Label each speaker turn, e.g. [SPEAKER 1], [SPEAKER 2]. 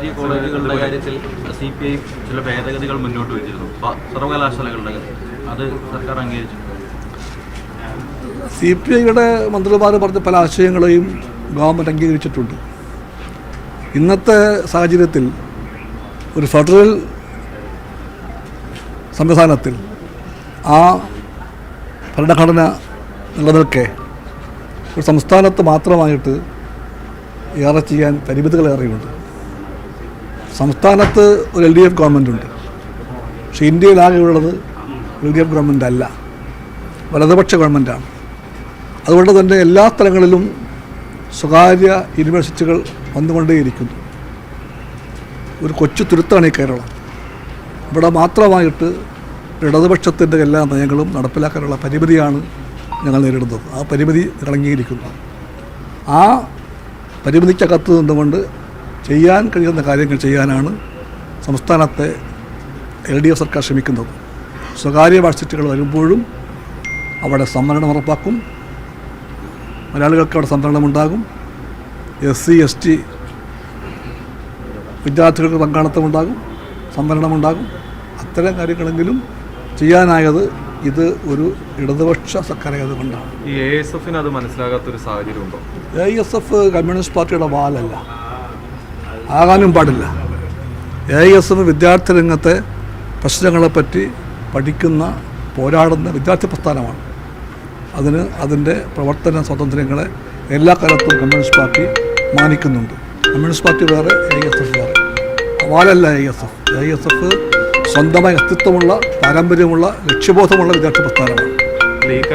[SPEAKER 1] കോളേജുകളുടെ കാര്യത്തിൽ C P I ചില ഭേദഗതികൾ മുന്നോട്ട് വെച്ചിരുന്നു. സർവകലാശാലകളുടെ. അത് സർക്കാർ അംഗീകരിച്ചു.
[SPEAKER 2] സി പി ഐയുടെ മന്ത്രിമാർ പറഞ്ഞ പല ആശയങ്ങളെയും ഗവൺമെന്റ് അംഗീകരിച്ചിട്ടുണ്ട്. ഇന്നത്തെ സാഹചര്യത്തിൽ ഒരു ഫെഡറൽ സംവിധാനത്തിൽ ആ ഭരണഘടന നിലനിൽക്കെ ഒരു സംസ്ഥാനത്ത് മാത്രമായിട്ട് ഏറെ ചെയ്യാൻ പരിമിതികളേറെയുണ്ട്. സംസ്ഥാനത്ത് ഒരു എൽ ഡി എഫ് ഗവൺമെന്റ് ഉണ്ട്. പക്ഷേ ഇന്ത്യയിലാകെയുള്ളത് എൽ ഡി എഫ് ഗവൺമെന്റ് അല്ല. വലതുപക്ഷ ഗവൺമെന്റാണ് അതുകൊണ്ട് തന്നെ എല്ലാ സ്ഥലങ്ങളിലും സ്വകാര്യ യൂണിവേഴ്സിറ്റികൾ വന്നുകൊണ്ടേയിരിക്കുന്നു. ഒരു കൊച്ചു തുരുത്താണ് ഈ കേരളം. ഇവിടെ മാത്രമായിട്ട് ഇടതുപക്ഷത്തിന്റെ എല്ലാ നയങ്ങളും നടപ്പിലാക്കാനുള്ള പരിമിതിയാണ് ഞങ്ങൾ നേരിടുന്നത്. ആ പരിമിതി ഞങ്ങൾ അംഗീകരിക്കുന്നു ആ പരിമിതിക്കകത്ത് നിന്നുകൊണ്ട് ചെയ്യാൻ കഴിയുന്ന കാര്യങ്ങൾ ചെയ്യാനാണ് സംസ്ഥാനത്തെ എൽ ഡി എഫ് സർക്കാർ ശ്രമിക്കുന്നത്. സ്വകാര്യ വാഴ്ചറ്റുകൾ വരുമ്പോഴും അവിടെ സംവരണം ഉറപ്പാക്കും. മലയാളികൾക്ക് അവിടെ സംവരണം ഉണ്ടാകും. എസ് സി എസ് ടി വിദ്യാർത്ഥികൾക്ക് പങ്കാളിത്തമുണ്ടാകും സംവരണമുണ്ടാകും അത്തരം കാര്യങ്ങളെങ്കിലും ചെയ്യാനായത് ഇത് ഒരു ഇടതുപക്ഷ സർക്കാരായതുകൊണ്ടാണ്
[SPEAKER 3] ഈ എ എസ് എഫിന് അത് മനസ്സിലാകാത്തൊരു സാഹചര്യം ഉണ്ടോ?
[SPEAKER 2] എ എസ് എഫ് കമ്മ്യൂണിസ്റ്റ് പാർട്ടിയുടെ വാലല്ല. ആകാനും പാടില്ല. എ എസ് എഫ് വിദ്യാർത്ഥി രംഗത്തെ പ്രശ്നങ്ങളെപ്പറ്റി പഠിക്കുന്ന പോരാടുന്ന വിദ്യാർത്ഥി പ്രസ്ഥാനമാണ്. അതിന് അതിന്റെ പ്രവർത്തന സ്വാതന്ത്ര്യങ്ങളെ എല്ലാ കാലത്തും കമ്മ്യൂണിസ്റ്റ് പാർട്ടി മാനിക്കുന്നുണ്ട്. കമ്മ്യൂണിസ്റ്റ് പാർട്ടി വേറെ എ എസ് എഫ് വേറെ. വാലല്ല A S F A S F സ്വന്തമായി അസ്തിത്വമുള്ള പാരമ്പര്യമുള്ള ലക്ഷ്യബോധമുള്ള വിദ്യാർത്ഥി പ്രസ്ഥാനമാണ്.